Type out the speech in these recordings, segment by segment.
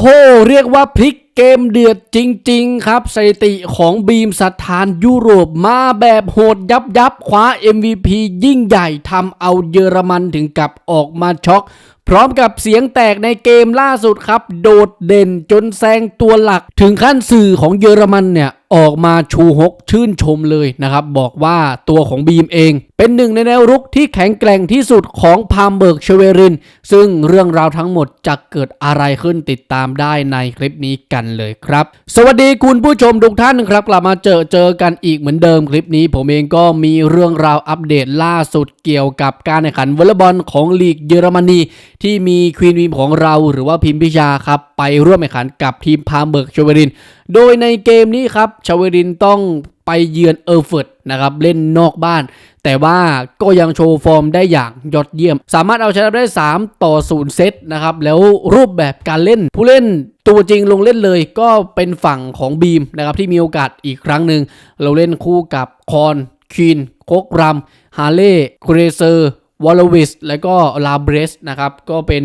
โห เรียกว่าพลิกเกมเดือดจริง ๆ ครับสถิติของบีมสัทานยุโรปมาแบบโหดยับยับคว้า MVP ยิ่งใหญ่ทำเอาเยอรมันถึงกับออกมาช็อก พร้อมกับเสียงแตกในเกมล่าสุดครับ โดดเด่นจนแซงตัวหลัก ถึงขั้นสื่อของเยอรมันเนี่ยออกมาชูฮกชื่นชมเลยนะครับ บอกว่าตัวของบีมเอง เป็นหนึ่งในแนวรุกที่แข็งแกร่งที่สุดของพามเบิร์กเชเวริน ซึ่งเรื่องราวทั้งหมดจะเกิดอะไรขึ้นติดตามได้ในคลิปนี้กันเลยครับ สวัสดีคุณผู้ชมทุกท่านครับ กลับมาเจอเจอกันอีกเหมือนเดิมคลิปนี้ ผมเองก็มีเรื่องราวอัปเดตล่าสุดเกี่ยวกับการแข่งขันวอลเลย์บอลของลีกเยอรมนีที่มีควีนวีมของเราหรือว่าพิมพิชาครับ ไปร่วมแข่งขันกับทีมพามเบิร์กชเวริน โดยในเกมนี้ครับชเวรินต้องไปเยือนเออร์เฟิร์ดนะครับเล่นนอกบ้าน แต่ว่าก็ยังโชว์ฟอร์มได้อย่างยอดเยี่ยม สามารถเอาชนะได้ 3 ต่อ 0 เซตนะครับ แล้วรูปแบบการเล่นผู้เล่นตัวจริงลงเล่นเลยก็เป็นฝั่งของบีมนะครับที่มีโอกาสอีกครั้งหนึ่งเราเล่นคู่กับคอนคีนโคกรัมฮาเล่คูเรเซอร์ วอลวิสและก็ลาเบรสนะครับก็เป็น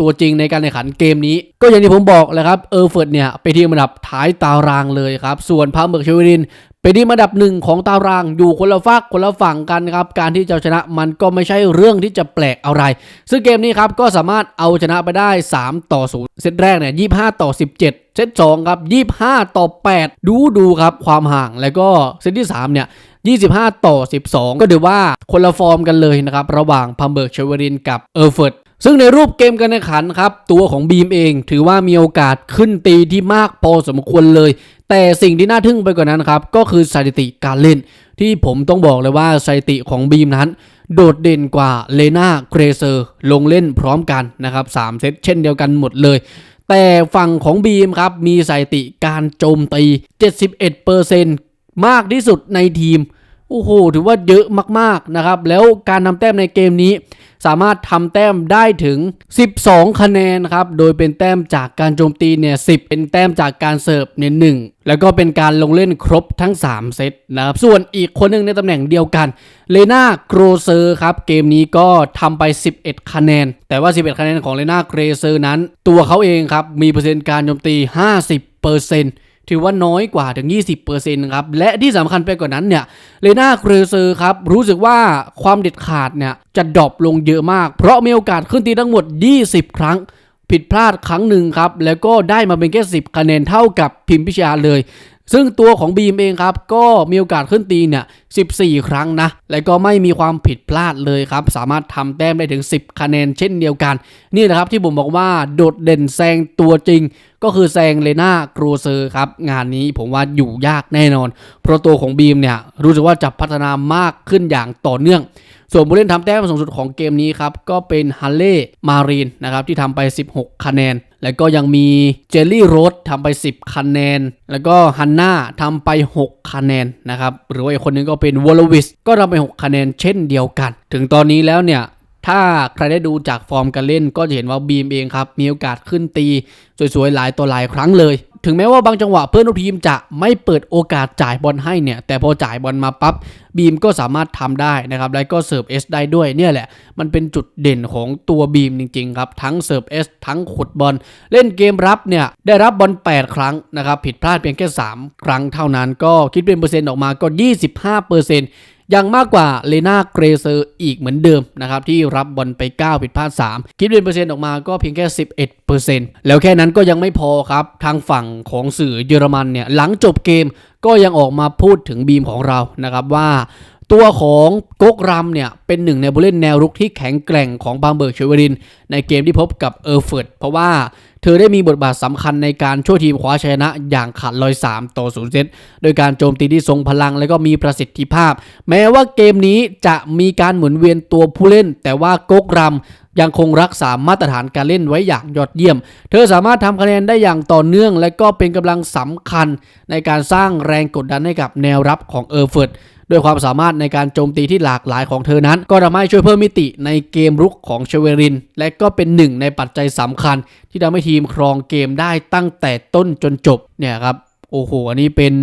ตัวจริงในการแข่งขันเกมนี้ ก็อย่างที่ผมบอกแหละครับเออร์เฟิร์ดเนี่ยไปที่อันดับท้ายตารางเลยครับ ส่วนพาเบิร์กเชวิรินไปที่อันดับหนึ่งของตารางอยู่คนละฝากคนละฝั่งกันครับ การที่จะชนะมันก็ไม่ใช่เรื่องที่จะแปลกอะไร ซึ่งเกมนี้ครับก็สามารถเอาชนะไปได้ 3 ต่อ 0 เซตแรกเนี่ย25 ต่อ 17 เซต2ครับ25 ต่อ 8 ดูดูครับความห่างแล้วก็เซตที่ 3 เนี่ย 25 ต่อ 12 ก็ถือว่าคนละฟอร์มกันเลยนะครับระหว่างพัมเบิร์กเชวรินกับเออร์เฟิร์ดซึ่งในรูปเกมการแข่งขันครับ ตัวของบีมเองถือว่ามีโอกาสขึ้นตีที่มากพอสมควรเลย แต่สิ่งที่น่าทึ่งไปกว่านั้นครับ ก็คือสถิติการเล่น ที่ผมต้องบอกเลยว่าสถิติของบีมนั้น โดดเด่นกว่าเลนาเกรเซอร์ ลงเล่นพร้อมกันนะครับ3เซตเช่นเดียวกันหมดเลย แต่ฝั่งของบีมครับมีสถิติการโจมตี 71%มากที่สุดในทีม อ้โหถือว่าเยอะมากๆนะครับ แล้วการทำแต้มในเกมนี้ สามารถทำแต้มได้ถึง 12 คะแนนครับโดยเป็นแต้มจากการโจมตีเนี่ย10เป็นแต้มจากการเสิร์ฟเนี่ยหแล้วก็เป็นการลงเล่นครบทั้ง 3 เซตนะครับส่วนอีกคนหนึ่งในตำแหน่งเดียวกันเลนาโกรเซอร์ครับเกมนี้ก็ทำไป 11 คะแนน แต่ว่า 11 คะแนนของเลนาโกรเซอร์นั้น ตัวเขาเองครับมีเปอร์เซ็นต์การโจมตี 50% ถือว่าน้อยกว่าถึง 20%ครับ และที่สำคัญไปกว่านั้นเนี่ยเลนาเครเซอร์ครับ รู้สึกว่าความเด็ดขาดเนี่ยจะดรอปลงเยอะมาก เพราะมีโอกาสขึ้นตีทั้งหมด 20 ครั้ง ผิดพลาดครั้งหนึ่งครับ แล้วก็ได้มาเป็นแค่ 10 คะแนนเท่ากับพิมพิชยาเลย ซึ่งตัวของบีมเองครับ ก็มีโอกาสขึ้นตีเนี่ย 14 ครั้งนะ และก็ไม่มีความผิดพลาดเลยครับ สามารถทำแต้มได้ถึง 10 คะแนนเช่นเดียวกัน นี่แหละครับที่ผมบอกว่าโดดเด่นแซงตัวจริง ก็คือแซงเลนาโกรเซอร์ครับ งานนี้ผมว่าอยู่ยากแน่นอน เพราะตัวของบีมเนี่ยรู้สึกว่าจะพัฒนามากขึ้นอย่างต่อเนื่องส่วนผู้เล่นทำแต้มสูงสุดของเกมนี้ครับ ก็เป็นฮันเล่มารีนนะครับที่ทำไป 16 คะแนน แล้วก็ยังมีเจลลี่โรสทำไป 10 คะแนน แล้วก็ฮันน่าทำไป 6 คะแนนนะครับ หรือว่าอีกคนนึงก็เป็นวอลวิสก็ทำไป 6 คะแนนเช่นเดียวกัน ถึงตอนนี้แล้วเนี่ยถ้าใครได้ดูจากฟอร์มการเล่นก็จะเห็นว่าบีมเองครับ มีโอกาสขึ้นตี สวยๆ หลายต่อหลายครั้งเลย ถึงแม้ว่าบางจังหวะเพื่อนร่วมทีมจะไม่เปิดโอกาสจ่ายบอลให้เนี่ย แต่พอจ่ายบอลมาปั๊บบีมก็สามารถทำได้นะครับ แล้วก็เสิร์ฟเอสได้ด้วยเนี่ยแหละ มันเป็นจุดเด่นของตัวบีมจริงๆครับ ทั้งเสิร์ฟเอสทั้งขุดบอล เล่นเกมรับเนี่ย ได้รับบอล 8 ครั้งนะครับ ผิดพลาดเพียงแค่ 3 ครั้งเท่านั้น ก็คิดเป็นเปอร์เซ็นต์ออกมาก็ 25เปอร์เซ็นต์ ยังมากกว่าเลนาเกรเซอร์อีกเหมือนเดิมนะครับที่รับบอลไป 9 ผิดพลาด 3 คิดเป็นเปอร์เซ็นต์ออกมาก็เพียงแค่ 11%แล้วแค่นั้นก็ยังไม่พอครับ ทางฝั่งของสื่อเยอรมันเนี่ยหลังจบเกมก็ยังออกมาพูดถึงบีมของเรานะครับว่า ตัวของก๊กรัมเนี่ยเป็นหนึ่งในผู้เล่นแนวรุกที่แข็งแกร่งของบางเบิร์กเชเวริน ในเกมที่พบกับเออร์เฟิร์ดเพราะว่าเธอได้มีบทบาทสำคัญในการช่วยทีมคว้าชัยชนะอย่างขาดลอย 3 ต่อ0เซตโดยการโจมตีที่ทรงพลังและก็มีประสิทธิภาพ แม้ว่าเกมนี้จะมีการหมุนเวียนตัวผู้เล่น แต่ว่าก๊กรัมยังคงรักษามาตรฐานการเล่นไว้อย่างยอดเยี่ยม เธอสามารถทำคะแนนได้อย่างต่อเนื่อง และก็เป็นกำลังสำคัญในการสร้างแรงกดดันให้กับแนวรับของเออร์เฟิร์ด ด้วยความสามารถในการโจมตีที่หลากหลายของเธอนั้น ก็ทำให้ช่วยเพิ่มมิติในเกมรุกของเชเวริน และก็เป็นหนึ่งในปัจจัยสำคัญ ที่ทำให้ทีมครองเกมได้ตั้งแต่ต้นจนจบเนี่ยครับโอ้โหอันนี้เป็น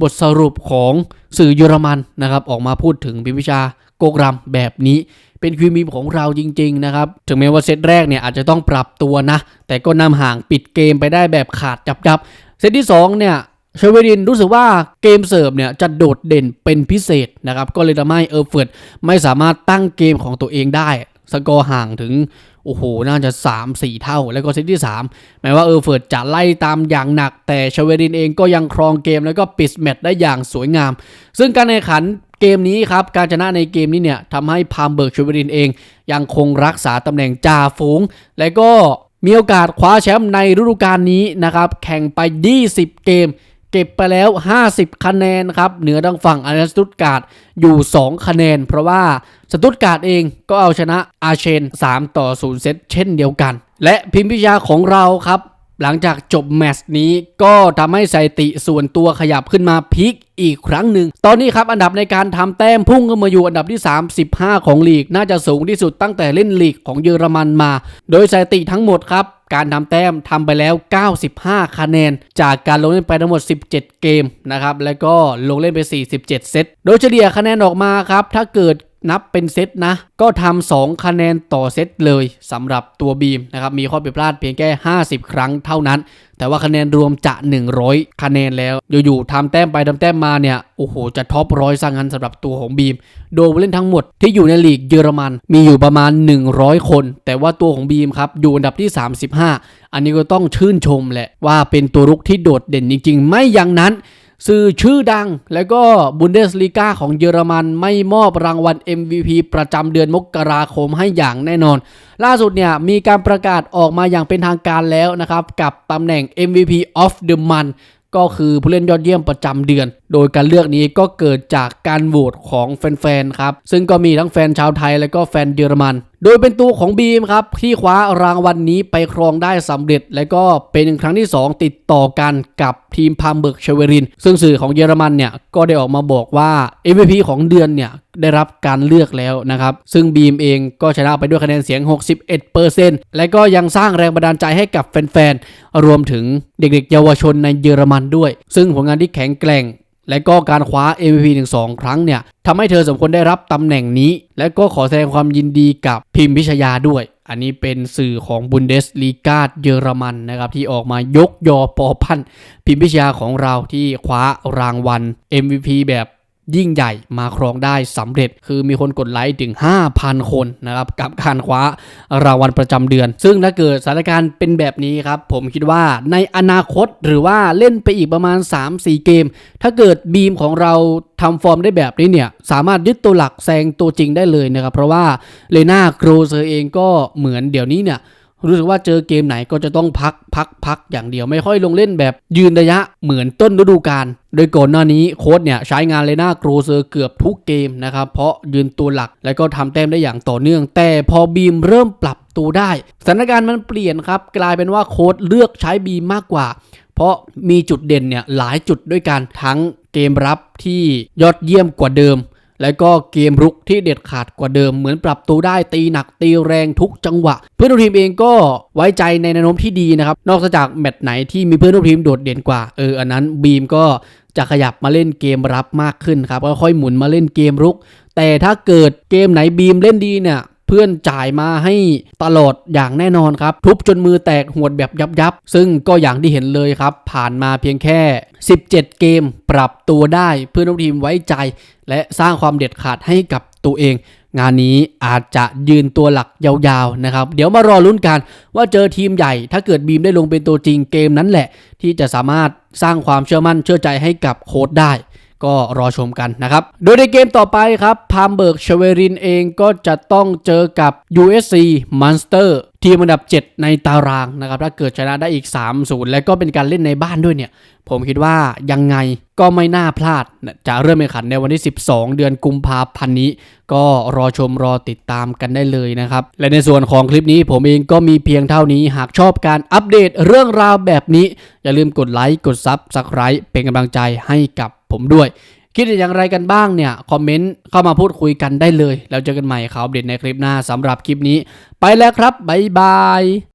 บทสรุปของสื่อเยอรมันนะครับออกมาพูดถึงพิมพิชาโกกรัมแบบนี้ เป็นคิวมีของเราจริงๆนะครับถึงแม้ว่าเซตแรกเนี่ยอาจจะต้องปรับตัวนะ แต่ก็นำห่างปิดเกมไปได้แบบขาดจับๆเซตที่2เนี่ย เชเวรินรู้สึกว่าเกมเสิร์ฟเนี่ยจะโดดเด่นเป็นพิเศษนะครับ ก็เลยทำให้เออร์เฟิร์ดไม่สามารถตั้งเกมของตัวเองได้ สกอร์ห่างถึง โอ้โห น่าจะ 3-4 เท่า แล้วก็เซตที่ 3 แม้ว่าเออร์เฟิร์ดจะไล่ตามอย่างหนัก แต่เชเวรินเองก็ยังครองเกมแล้วก็ปิดแมตช์ได้อย่างสวยงาม ซึ่งการแข่งขันเกมนี้ครับ การชนะในเกมนี้เนี่ยทำให้พามเบิร์กเชเวรินเอง ยังคงรักษาตำแหน่งจ่าฝูง และก็มีโอกาสคว้าแชมป์ในฤดูกาลนี้นะครับ แข่งไป 20 เกม เก็บไปแล้ว 50 คะแนนครับ เหนือทางฝั่งอาร์สตุตการ์ดอยู่ 2 คะแนน เพราะว่าสตุตการ์ดเองก็เอาชนะอาเชน 3 ต่อ 0 เซตเช่นเดียวกัน และพิมพิชาของเราครับ หลังจากจบแมตช์นี้ก็ทำให้สถิติส่วนตัวขยับขึ้นมาพีคอีกครั้งหนึ่ง ตอนนี้ครับอันดับในการทำแต้มพุ่งขึ้นมาอยู่อันดับที่ 35 ของลีก น่าจะสูงที่สุดตั้งแต่เล่นลีกของเยอรมันมา โดยสถิติทั้งหมดครับ การทำแต้มทำไปแล้ว 95 คะแนน จากการลงเล่นไปทั้งหมด 17 เกมนะครับ แล้วก็ลงเล่นไป 47 เซต โดยเฉลี่ยคะแนนออกมาครับ ถ้าเกิด นับเป็นเซตนะ ก็ทำ2คะแนนต่อเซตเลยสำหรับตัวบีมนะครับมีข้อผิดพลาดเพียงแค่ 50 ครั้งเท่านั้น แต่ว่าคะแนนรวมจะ 100 คะแนนแล้วอยู่ๆทำแต้มไปทำแต้มมาเนี่ยโอ้โหจะท็อปร้อยซะงั้นสำหรับตัวของบีม โดยผู้เล่นทั้งหมดที่อยู่ในลีกเยอรมันมีอยู่ประมาณ 100 คน แต่ว่าตัวของบีมครับอยู่อันดับที่ 35 อันนี้ก็ต้องชื่นชมแหละว่าเป็นตัวรุกที่โดดเด่นจริง ๆ ไม่อย่างนั้น สื่อชื่อดัง แล้วก็บุนเดสลีกาของเยอรมันไม่มอบรางวัล MVP ประจำเดือนมกราคมให้อย่างแน่นอน ล่าสุดเนี่ยมีการประกาศออกมาอย่างเป็นทางการแล้วนะครับกับตำแหน่ง MVP of the month ก็คือผู้เล่นยอดเยี่ยมประจำเดือน โดยการเลือกนี้ก็เกิดจากการโหวตของแฟนๆ ครับ ซึ่งก็มีทั้งแฟนชาวไทยและก็แฟนเยอรมัน โดยเป็นตัวของบีมครับที่คว้ารางวัลนนี้ไปครองได้สำเร็จ และก็เป็นครั้งที่ 2 ติดต่อกันกับทีมพามเบิร์กเชเวริน ซึ่งสื่อของเยอรมันเนี่ยก็ได้ออกมาบอกว่า MVP ของเดือนเนี่ยได้รับการเลือกแล้วนะครับ ซึ่งบีมเองก็ชนะไปด้วยคะแนนเสียง 61%และก็ยังสร้างแรงบันดาลใจให้กับแฟนๆ รวมถึงเด็กๆ เยาวชนในเยอรมันด้วย ซึ่งผลงานที่แข็งแกร่ง และก็การคว้า MVP ถึง2ครั้งเนี่ยทำให้เธอสมควรได้รับตำแหน่งนี้ และก็ขอแสดงความยินดีกับพิมพิชยาด้วย อันนี้เป็นสื่อของบุนเดสลีกาเยอรมันนะครับที่ออกมายกยอปอพันพิมพิชยาของเราที่คว้ารางวัล MVP แบบ ยิ่งใหญ่มาครองได้สำเร็จ คือมีคนกดไลค์ถึง 5,000 คนนะครับกับการคว้ารางวัลประจำเดือน ซึ่งถ้าเกิดสถานการณ์เป็นแบบนี้ครับ ผมคิดว่าในอนาคตหรือว่าเล่นไปอีกประมาณ 3-4 เกม ถ้าเกิดบีมของเราทำฟอร์มได้แบบนี้เนี่ย สามารถยึดตัวหลักแซงตัวจริงได้เลยนะครับ เพราะว่าเลน่าโกรเซอร์เองก็เหมือนเดี๋ยวนี้เนี่ย รู้สึกว่าเจอเกมไหนก็จะต้องพักพักพักอย่างเดียวไม่ค่อยลงเล่นแบบยืนระยะเหมือนต้นฤดูกาลโดยก่อนหน้านี้โค้ชเนี่ยใช้งานเลน่าโกรเซอร์เกือบทุกเกมนะครับ เพราะยืนตัวหลักแล้วก็ทำแต้มได้อย่างต่อเนื่อง แต่พอบีมเริ่มปรับตัวได้สถานการณ์มันเปลี่ยนครับ กลายเป็นว่าโค้ชเลือกใช้บีมมากกว่า เพราะมีจุดเด่นเนี่ยหลายจุดด้วยกันทั้งเกมรับที่ยอดเยี่ยมกว่าเดิม แล้วก็เกมรุกที่เด็ดขาดกว่าเดิมเหมือนปรับตัวได้ตีหนักตีแรงทุกจังหวะ เพื่อนร่วมทีมเองก็ไว้ใจในแนวโน้มที่ดีนะครับ นอกจากแมตช์ไหนที่มีเพื่อนร่วมทีมโดดเด่นกว่าเอออันนั้นบีมก็จะขยับมาเล่นเกมรับมากขึ้นครับก็ค่อยหมุนมาเล่นเกมรุก แต่ถ้าเกิดเกมไหนบีมเล่นดีเนี่ยเพื่อนจ่ายมาให้ตลอดอย่างแน่นอนครับ ทุบจนมือแตกหวดแบบยับยับซึ่งก็อย่างที่เห็นเลยครับ ผ่านมาเพียงแค่ 17 เกมปรับตัวได้เพื่อนร่วมทีมไว้ใจ และสร้างความเด็ดขาดให้กับตัวเอง งานนี้อาจจะยืนตัวหลักยาวๆนะครับ เดี๋ยวมารอลุ้นกันว่าเจอทีมใหญ่ ถ้าเกิดบีมได้ลงเป็นตัวจริงเกมนั้นแหละ ที่จะสามารถสร้างความเชื่อมั่นเชื่อใจให้กับโค้ดได้ก็รอชมกันนะครับ โดยในเกมต่อไปครับ พามเบิร์กเชเวรินเองก็จะต้องเจอกับ USC Monster ทีมอันดับ 7 ในตารางนะครับถ้าเกิดชนะได้อีก 3-0 และก็เป็นการเล่นในบ้านด้วยเนี่ย ผมคิดว่ายังไงก็ไม่น่าพลาด จะเริ่มแข่งขันในวันที่ 12 เดือนกุมภาพันธ์นี้ ก็รอชมรอติดตามกันได้เลยนะครับ และในส่วนของคลิปนี้ผมเองก็มีเพียงเท่านี้หากชอบการอัปเดตเรื่องราวแบบนี้ อย่าลืมกดไลค์กดซับสไคร b e เป็นกำลังใจให้กับผมด้วย คิดอย่างไรกันบ้างเนี่ย คอมเมนต์เข้ามาพูดคุยกันได้เลย แล้วเจอกันใหม่ข่าวอับเดตในคลิปหน้าสำหรับคลิปนี้ ไปแล้วครับ บ๊ายบาย